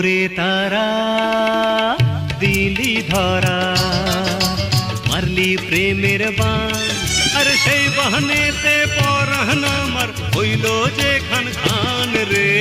ওরে তারা, দিলি ধরা। মারলি প্রেমের বান, আর সেই বাহনেতে পরহন আমার হইল যে খান খান রে।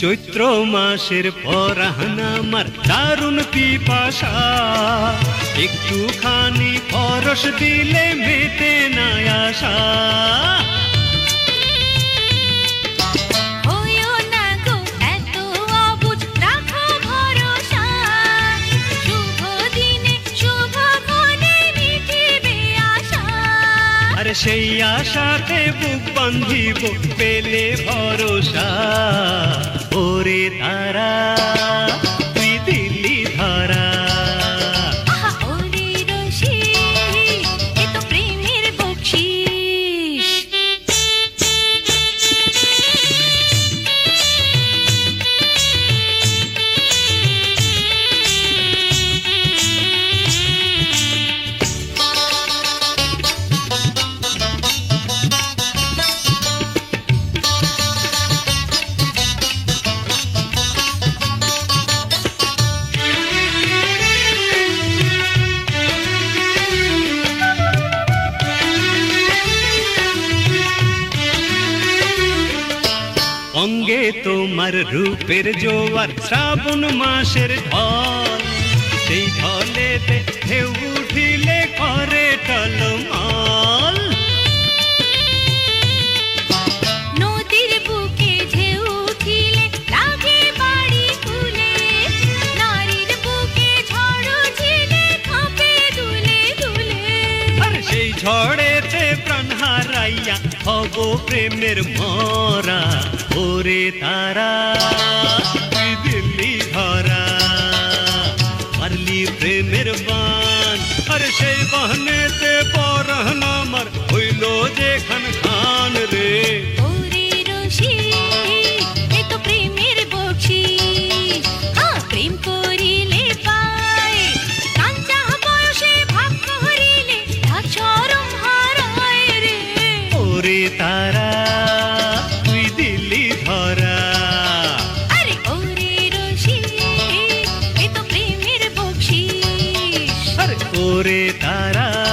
চৈত্র মাসের পরাহনা আমার দারুণ পিপাসা। একটুখানি পরশ দিলে মেটে না আশা। আর সেই আশাতে বুক বান্ধিব পেলে ভরসা। ওরে তারা অঙ্গে তোমার রূপের জোয়ার শ্রাবণ মাসের ঢল সেই ঢলেতে ঢেউ উঠিলে করে টলমল। সেই ঝড়েতে প্রাণ হারাইয়া হব প্রেমের মরা ওরে তারা। দিল্লি ধরা পারলি প্রেমের বান। আর সেই বাহনেতে পরহন আমার হইল যে ওরে তারা